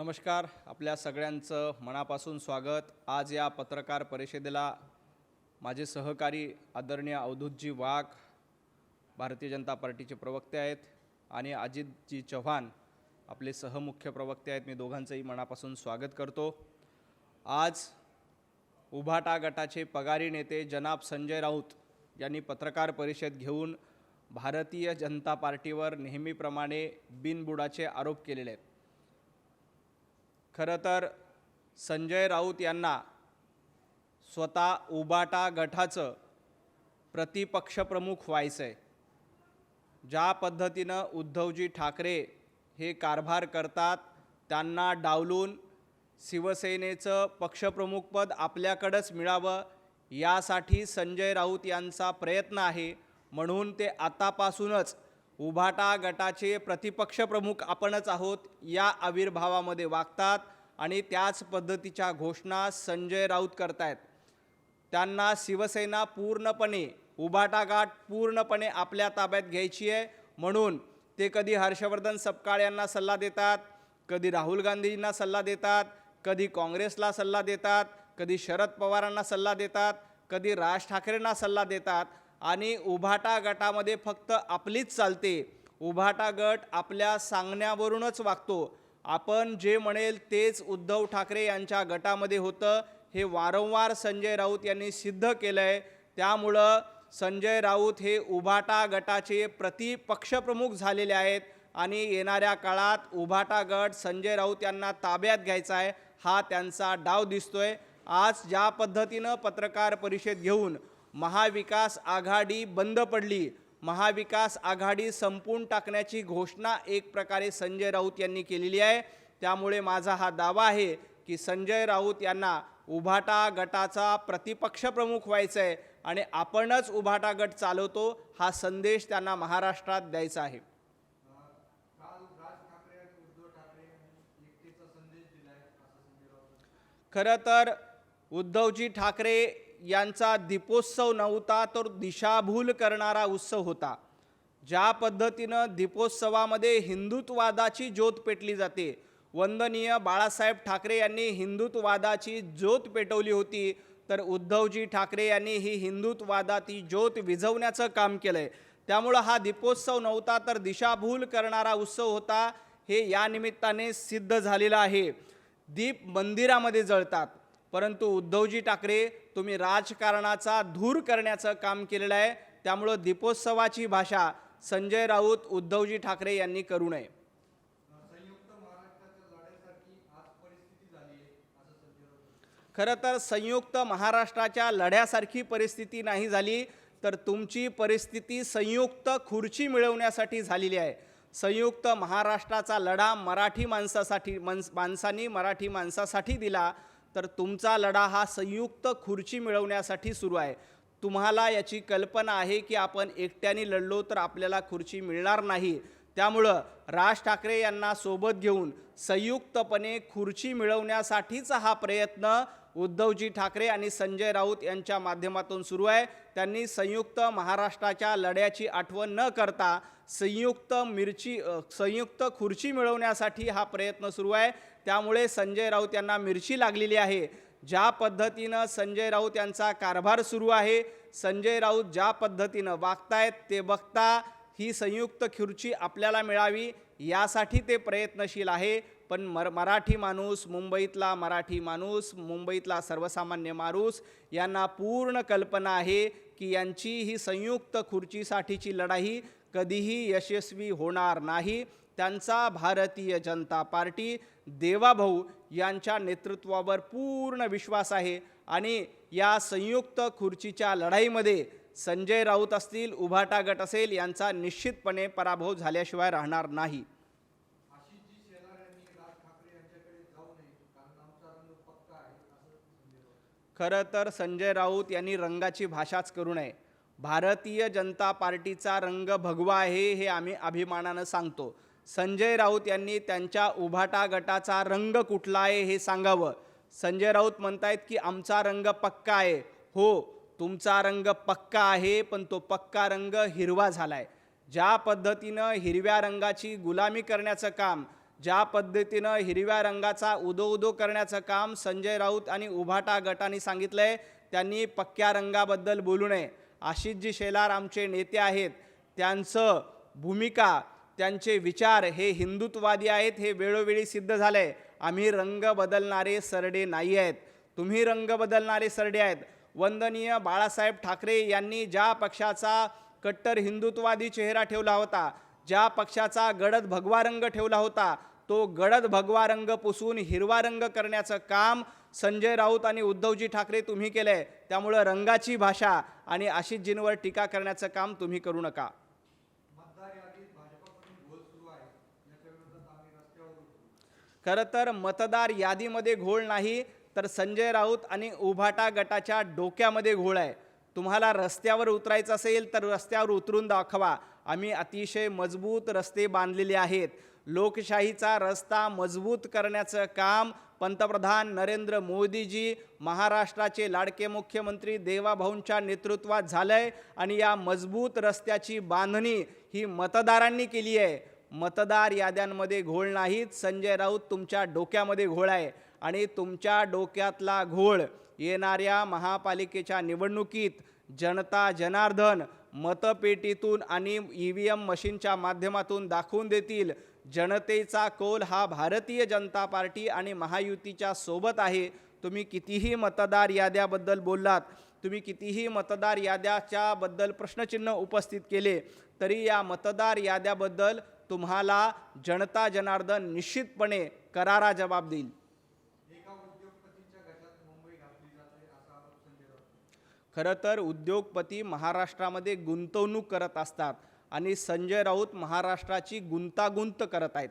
नमस्कार आपल्या सगळ्यांचं मनापासून स्वागत. आज या पत्रकार परिषदेला माझे सहकारी आदरणीय अवधूतजी वाघ भारतीय जनता पार्टीचे प्रवक्ते आहेत आणि अजितजी चव्हाण आपले सहमुख्य प्रवक्ते आहेत. मी दोघांचंही मनापासून स्वागत करतो. आज उभाटा गटाचे पगारी नेते जनाब संजय राऊत यांनी पत्रकार परिषद घेऊन भारतीय जनता पार्टीवर नेहमीप्रमाणे बिनबुडाचे आरोप केलेले आहेत. खरं तर संजय राऊत यांना स्वतः उबाटा गटाचं प्रतिपक्षप्रमुख व्हायचं आहे ज्या पद्धतीनं उद्धवजी ठाकरे हे कारभार करतात त्यांना डावलून शिवसेनेचं पक्षप्रमुखपद आपल्याकडंच मिळावं यासाठी संजय राऊत यांचा प्रयत्न आहे. म्हणून ते आतापासूनच उभाटा गटाचे प्रतिपक्ष प्रमुख आपणच आहोत या आविर्भावामध्ये वागतात. आणि त्याच पद्धतीच्या घोषणा संजय राऊत करतायत. त्यांना शिवसेना पूर्णपणे उभाटा पूर्णपणे आपल्या ताब्यात घ्यायची आहे. म्हणून ते कधी हर्षवर्धन सपकाळ यांना सल्ला देतात कधी राहुल गांधींना सल्ला देतात कधी काँग्रेसला सल्ला देतात कधी शरद पवारांना सल्ला देतात कधी राज ठाकरेंना सल्ला देतात आणि उभाटा गटामध्ये फक्त आपलीच चालते. उभाटा गट आपल्या सांगण्यावरूनच वागतो. आपण जे म्हणेल तेच उद्धव ठाकरे यांच्या गटामध्ये होतं. हे वारंवार संजय राऊत यांनी सिद्ध केलं आहे त्यामुळं संजय राऊत हे उभाटा गटाचे प्रतिपक्षप्रमुख झालेले आहेत आणि येणाऱ्या काळात उभाटा गट संजय राऊत यांना ताब्यात घ्यायचा आहे हा त्यांचा डाव दिसतोय. आज ज्या पद्धतीनं पत्रकार परिषद घेऊन महाविकास आघाडी बंद पडली महाविकास आघाडी संपून टाकण्याची घोषणा एक प्रकारे संजय राऊत यांनी केलेली आहे. त्यामुळे माझा हा दावा आहे की संजय राऊत यांना उभाटा गटाचा प्रतिपक्ष प्रमुख व्हायचं आहे आणि आपणच उभाटा गट चालवतो हा संदेश त्यांना महाराष्ट्रात द्यायचा आहे. खरं तर उद्धवजी ठाकरे यांचा दीपोत्सव नव्हता तर दिशाभूल करणारा उत्सव होता. ज्या पद्धतीनं दीपोत्सवामध्ये हिंदुत्ववादाची ज्योत पेटली जाते वंदनीय बाळासाहेब ठाकरे यांनी हिंदुत्ववादाची ज्योत पेटवली होती तर उद्धवजी ठाकरे यांनी ही हिंदुत्ववादाची ज्योत विझवण्याचं काम केलं आहे त्यामुळं हा दीपोत्सव नव्हता तर दिशाभूल करणारा उत्सव होता हे या निमित्ताने सिद्ध झालेलं आहे. दीप मंदिरामध्ये जळतात. परंतु उद्धवजी ठाकरे तुम्ही राजकारणाचा धूर करण्याचं काम केलेलं आहे. त्यामुळं दीपोत्सवाची भाषा संजय राऊत उद्धवजी ठाकरे यांनी करू नये. खरं तर संयुक्त महाराष्ट्राच्या लढ्यासारखी परिस्थिती नाही झाली तर तुमची परिस्थिती संयुक्त खुर्ची मिळवण्यासाठी झालेली आहे. संयुक्त महाराष्ट्राचा लढा मराठी माणसासाठी माणसांनी मराठी माणसासाठी दिला तर तुमचा लढा हा संयुक्त खुर्ची मिळवण्यासाठी सुरू आहे. तुम्हाला याची कल्पना आहे की आपण एकट्याने लढलो तर आपल्याला खुर्ची मिळणार नाही. त्यामुळं राज ठाकरे यांना सोबत घेऊन संयुक्तपणे खुर्ची मिळवण्यासाठीचा हा प्रयत्न उद्धवजी ठाकरे आणि संजय राऊत यांच्या माध्यमातून सुरू आहे. त्यांनी संयुक्त महाराष्ट्राच्या लढ्याची आठवण न करता संयुक्त मिरची संयुक्त खुर्ची मिळवण्यासाठी हा प्रयत्न सुरू आहे. त्यामुळे संजय राऊत यांना मिरची लागलेली आहे. ज्या पद्धतीनं संजय राऊत यांचा कारभार सुरू आहे संजय राऊत ज्या पद्धतीनं वागतायत ते बघता ही संयुक्त खुर्ची आपल्याला मिळावी यासाठी ते प्रयत्नशील आहे. पण मर मराठी माणूस मुंबईतला मराठी माणूस मुंबईतला सर्वसामान्य माणूस यांना पूर्ण कल्पना आहे की यांची ही संयुक्त खुर्चीसाठीची लढाई कधीही यशस्वी होणार नाही. त्यांचा भारतीय जनता पार्टी देवाभाऊ यांच्या नेतृत्वावर पूर्ण विश्वास आहे आणि या संयुक्त खुर्चीच्या लढाईमध्ये संजय राऊत असतील उभाटा गट असेल यांचा निश्चितपणे पराभव झाल्याशिवाय राहणार नाही. खरं तर संजय राऊत यांनी रंगाची भाषाच करू नये. भारतीय जनता पार्टीचा रंग भगवा आहे हे आम्ही अभिमानानं सांगतो. संजय राऊत यांनी त्यांच्या उभाटा गटाचा रंग कुठला आहे हे सांगावं. संजय राऊत म्हणतायत की आमचा रंग पक्का आहे. हो तुमचा रंग पक्का आहे पण तो पक्का रंग हिरवा झालाय. ज्या पद्धतीनं हिरव्या रंगाची गुलामी करण्याचं काम ज्या पद्धतीनं हिरव्या रंगाचा उदो उदो करण्याचं काम संजय राऊत आणि उभाटा गटाने सांगितलंय त्यांनी पक्क्या रंगाबद्दल बोलू नये. आशिषजी शेलार आमचे नेते आहेत. त्यांचं भूमिका त्यांचे विचार हे हिंदुत्ववादी आहेत हे वेळोवेळी सिद्ध झालंय. आम्ही रंग बदलणारे सरडे नाही आहेत. तुम्ही रंग बदलणारे सरडे आहेत. वंदनीय बाळासाहेब ठाकरे यांनी ज्या पक्षाचा कट्टर हिंदुत्ववादी चेहरा ठेवला होता ज्या पक्षाचा गडद भगवा रंग ठेवला होता तो गडद भगवा रंग पुसून हिरवा रंग करण्याचं काम संजय राऊत आणि उद्धवजी ठाकरे तुम्ही केलंय. त्यामुळं रंगाची भाषा आणि आशिषजींवर टीका करण्याचं काम तुम्ही करू नका. खरं तर मतदार यादीमध्ये घोळ नाही तर संजय राऊत आणि उभाटा गटाच्या डोक्यामध्ये घोळ आहे. तुम्हाला रस्त्यावर उतरायचं असेल तर रस्त्यावर उतरून दाखवा. आम्ही अतिशय मजबूत रस्ते बांधलेले आहेत. लोकशाहीचा रस्ता मजबूत करण्याचं काम पंतप्रधान नरेंद्र मोदीजी महाराष्ट्राचे लाडके मुख्यमंत्री देवाभाऊंच्या नेतृत्वात झालं आहे आणि या मजबूत रस्त्याची बांधणी ही मतदारांनी केली आहे. मतदार याद्यांमध्ये घोळ नाहीत. संजय राऊत तुमच्या डोक्यामध्ये घोळ आहे. आणि तुमच्या डोक्यातला घोळ येणाऱ्या महापालिकेच्या निवडणुकीत जनता जनार्दन मतपेटीतून आणि ई व्ही एम मशीनच्या माध्यमातून दाखवून देतील. जनतेचा कौल हा भारतीय जनता पार्टी आणि महायुतीच्या सोबत आहे. तुम्ही कितीही मतदार याद्याबद्दल बोललात तुम्ही कितीही मतदार याद्याच्याबद्दल प्रश्नचिन्ह उपस्थित केले तरी या मतदार याद्याबद्दल तुम्हाला जनता जनार्दन निश्चितपणे करारा जबाब देईल. खरं तर उद्योगपती महाराष्ट्रामध्ये गुंतवणूक करत असतात आणि संजय राऊत महाराष्ट्राची गुंतागुंत करत आहेत.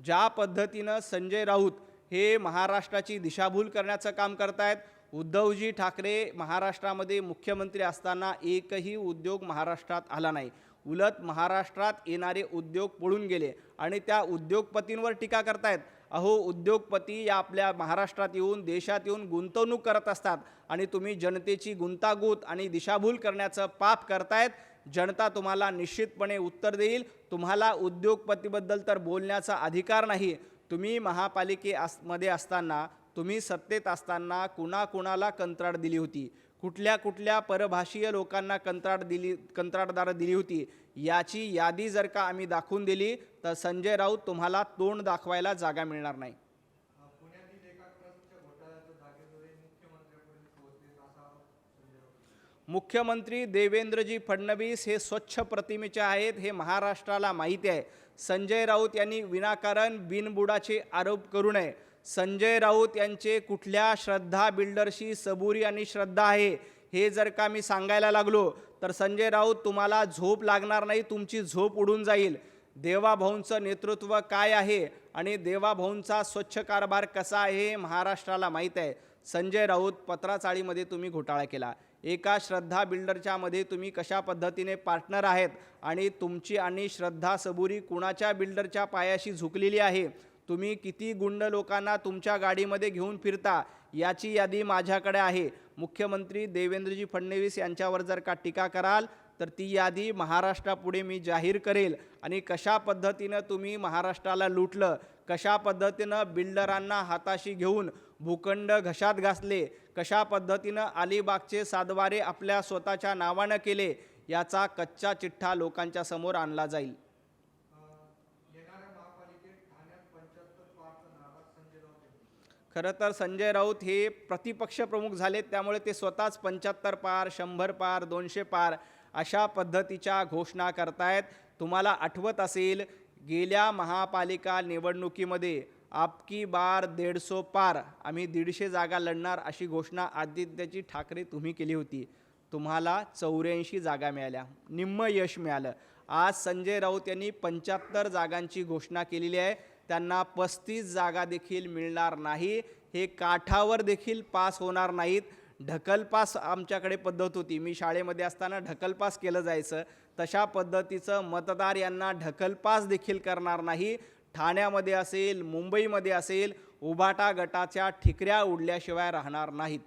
ज्या पद्धतीनं संजय राऊत हे महाराष्ट्राची दिशाभूल करण्याचं काम करतायत उद्धवजी ठाकरे महाराष्ट्रामध्ये मुख्यमंत्री असताना एकही उद्योग महाराष्ट्रात आला नाही. उलट महाराष्ट्रात येणारे उद्योग पळून गेले आणि त्या उद्योगपतींवर टीका करतायत. अहो उद्योगपती या आपल्या महाराष्ट्रात येऊन देशात येऊन गुंतवणूक करत असतात आणि तुम्ही जनतेची गुंतागुंत आणि दिशाभूल करण्याचं पाप करतायत. जनता तुम्हाला निश्चितपणे उत्तर देईल. तुम्हाला उद्योगपतीबद्दल तर बोलण्याचा अधिकार नाही. तुम्ही महापालिके असमध्ये असताना तुम्ही सत्तेत असताना कुणाकुणाला कंत्राट दिली होती? कुठल्या कुठल्या परभाषीय लोकांना कंत्राट दिली कंत्राटदारं दिली होती याची यादी जर का आम्ही दाखवून दिली तर संजय राऊत तुम्हाला तोंड दाखवायला जागा मिळणार नाही. मुख्यमंत्री देवेंद्रजी फडणवीस हे स्वच्छ प्रतिमेचे आहेत हे महाराष्ट्राला माहिती आहे. संजय राऊत यांनी विनाकारण बिनबुडाचे आरोप करू नये. संजय राऊत यांचे कुठल्या श्रद्धा बिल्डरशी सबुरी आणि श्रद्धा आहे हे जर का मी सांगायला लागलो तर संजय राऊत तुम्हाला झोप लागणार नाही तुमची झोप उडून जाईल. देवाभाऊंचं नेतृत्व काय आहे आणि देवाभाऊंचा स्वच्छ कारभार कसा आहे हे महाराष्ट्राला माहीत आहे. संजय राऊत पत्राचाळीमध्ये तुम्ही घोटाळा केला. एका श्रद्धा बिल्डरच्यामध्ये तुम्ही कशा पद्धतीने पार्टनर आहेत आणि तुमची आणि श्रद्धा सबुरी कुणाच्या बिल्डरच्या पायाशी झुकलेली आहे तुम्ही किती गुंड लोकांना तुमच्या गाडीमध्ये घेऊन फिरता याची यादी माझ्याकडे आहे. मुख्यमंत्री देवेंद्रजी फडणवीस यांच्यावर जर का टीका कराल तर ती यादी महाराष्ट्रापुढे मी जाहीर करेल. आणि कशा पद्धतीनं तुम्ही महाराष्ट्राला लुटलं कशा पद्धतीनं बिल्डरांना हाताशी घेऊन भूखंड घशात घासले कशा पद्धतीनं अलिबागचे सातवारे आपल्या स्वतःच्या नावानं केले याचा कच्चा चिठ्ठा लोकांच्या समोर आणला जाईल. खरं तर संजय राऊत हे प्रतिपक्ष प्रमुख झालेत त्यामुळे ते स्वतःच पंच्याहत्तर पार शंभर पार दोनशे पार अशा पद्धतीच्या घोषणा करतायत. तुम्हाला आठवत असेल गेल्या महापालिका निवडणुकीमध्ये आपकी बार देडसो पार आम्ही दीडशे जागा लढणार अशी घोषणा आदित्यजी ठाकरे तुम्ही केली होती. तुम्हाला चौऱ्याऐंशी जागा मिळाल्या निम्म यश मिळालं. आज संजय राऊत यांनी पंच्याहत्तर जागांची घोषणा केलेली आहे. त्यांना पस्तीस जागा देखील मिळणार नाही. हे काठावर देखील पास होणार नाहीत. ढकलपास आमच्याकडे पद्धत होती. मी शाळेमध्ये असताना ढकलपास केलं जायचं. तशा पद्धतीचं मतदार यांना ढकलपास देखील करणार नाही. ठाण्यामध्ये असेल मुंबईमध्ये असेल उबाटा गटाच्या ठिकऱ्या उडल्याशिवाय राहणार नाहीत.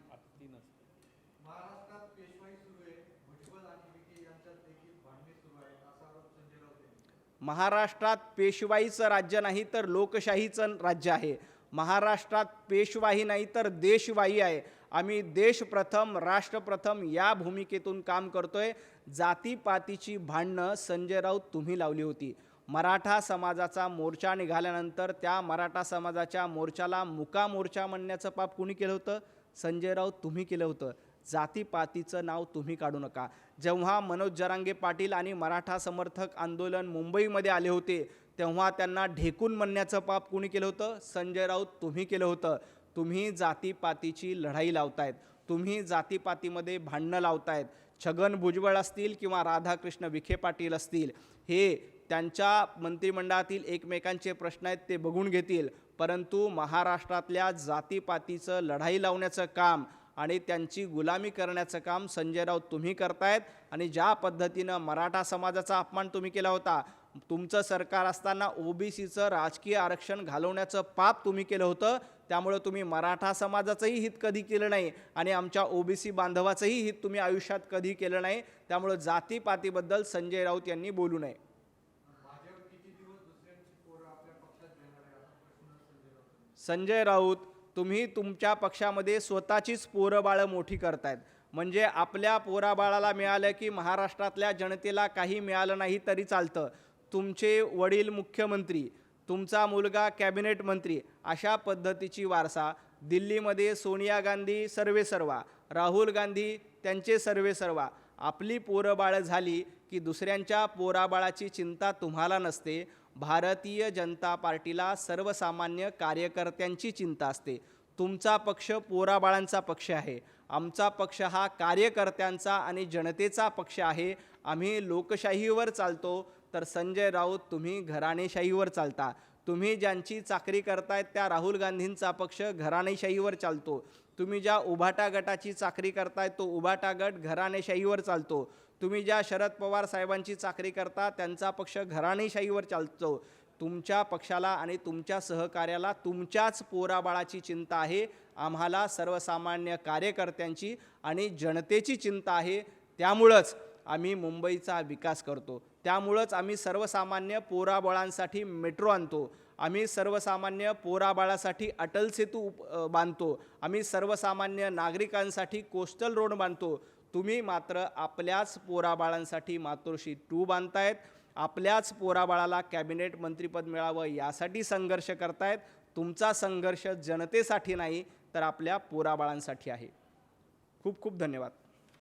महाराष्ट्रात पेशवाईचं राज्य नाही तर लोकशाहीचं राज्य आहे. महाराष्ट्रात पेशवाही नाही तर देशवाही आहे. आम्ही देश प्रथम या भूमिकेतून काम करतोय. जातीपातीची भांडणं संजय राऊत तुम्ही लावली होती. मराठा समाजाचा मोर्चा निघाल्यानंतर त्या मराठा समाजाच्या मोर्चाला मुका मोर्चा म्हणण्याचं पाप कुणी केलं होतं? संजय राऊत तुम्ही केलं होतं. जातीपातीचं नाव तुम्ही काढू नका. जेव्हा मनोज जरांगे पाटील आणि मराठा समर्थक आंदोलन मुंबईमध्ये आले होते तेव्हा त्यांना ढेकून म्हणण्याचं पाप कुणी केलं होतं? संजय राऊत तुम्ही केलं होतं. तुम्ही जातीपातीची लढाई लावतायत. तुम्ही जातीपातीमध्ये भांडणं लावतायत. छगन भुजबळ असतील किंवा राधाकृष्ण विखे पाटील असतील हे त्यांच्या मंत्रिमंडळातील एकमेकांचे प्रश्न आहेत ते बघून घेतील. परंतु महाराष्ट्रातल्या जातीपातीचं लढाई लावण्याचं काम आणि त्यांची गुलामी करण्याचं काम संजय राऊत तुम्ही करतायत. आणि ज्या पद्धतीनं मराठा समाजाचा अपमान तुम्ही केला होता तुमचं सरकार असताना ओबीसीचं राजकीय आरक्षण घालवण्याचं पाप तुम्ही केलं होतं. त्यामुळं तुम्ही मराठा समाजाचंही हित कधी केलं नाही आणि आमच्या ओबीसी बांधवाचंही हित तुम्ही आयुष्यात कधी केलं नाही. त्यामुळं जातीपातीबद्दल संजय राऊत यांनी बोलू नये. संजय राऊत तुम्ही तुमच्या पक्षामध्ये स्वतःचीच पोरं बाळं मोठी करतायत. म्हणजे आपल्या पोराबाळाला मिळालं की महाराष्ट्रातल्या जनतेला काही मिळालं नाही तरी चालतं. तुमचे वडील मुख्यमंत्री तुमचा मुलगा कॅबिनेट मंत्री अशा पद्धतीची वारसा. दिल्लीमध्ये सोनिया गांधी सर्वे सर्वा राहुल गांधी त्यांचे सर्वे सर्वा. आपली पोरं बाळं झाली की दुसऱ्यांच्या पोराबाळाची चिंता तुम्हाला नसते. भारतीय जनता पार्टीला सर्वसामान्य कार्यकर्त्यांची चिंता असते. तुमचा पक्ष पोराबाळांचा पक्ष आहे. आमचा पक्ष हा कार्यकर्त्यांचा आणि जनतेचा पक्ष आहे. आम्ही लोकशाहीवर चालतो. तर संजय राऊत तुम्ही घराणेशाहीवर चालता. तुम्ही ज्यांची चाकरी करतायत त्या राहुल गांधींचा पक्ष घराणेशाहीवर चालतो. तुम्ही ज्या उभाटा गटाची चाकरी करताय तो उभाटा गट घराणेशाहीवर चालतो. तुम्ही ज्या शरद पवार साहेबांची चाकरी करता त्यांचा पक्ष घराणेशाहीवर चालतो. तुमच्या पक्षाला आणि तुमच्या सहकार्याला तुमच्याच पोराबाळाची चिंता आहे. आम्हाला सर्वसामान्य कार्यकर्त्यांची आणि जनतेची चिंता आहे. त्यामुळंच आम्ही मुंबईचा विकास करतो. त्यामुळंच आम्ही सर्वसामान्य पोराबाळांसाठी मेट्रो आणतो. आम्ही सर्वसामान्य पोराबाळासाठी अटल सेतू उप- बांधतो. आम्ही सर्वसामान्य नागरिकांसाठी कोस्टल रोड बांधतो. तुम्ही मात्र आपल्याच पोराबाळांसाठी मातोश्री टू बांधतायत. आपल्याच पोराबाळाला कॅबिनेट मंत्रीपद मिळावं यासाठी संघर्ष करतायत. तुमचा संघर्ष जनतेसाठी नाही तर आपल्या पोराबाळांसाठी आहे. खूप खूप धन्यवाद.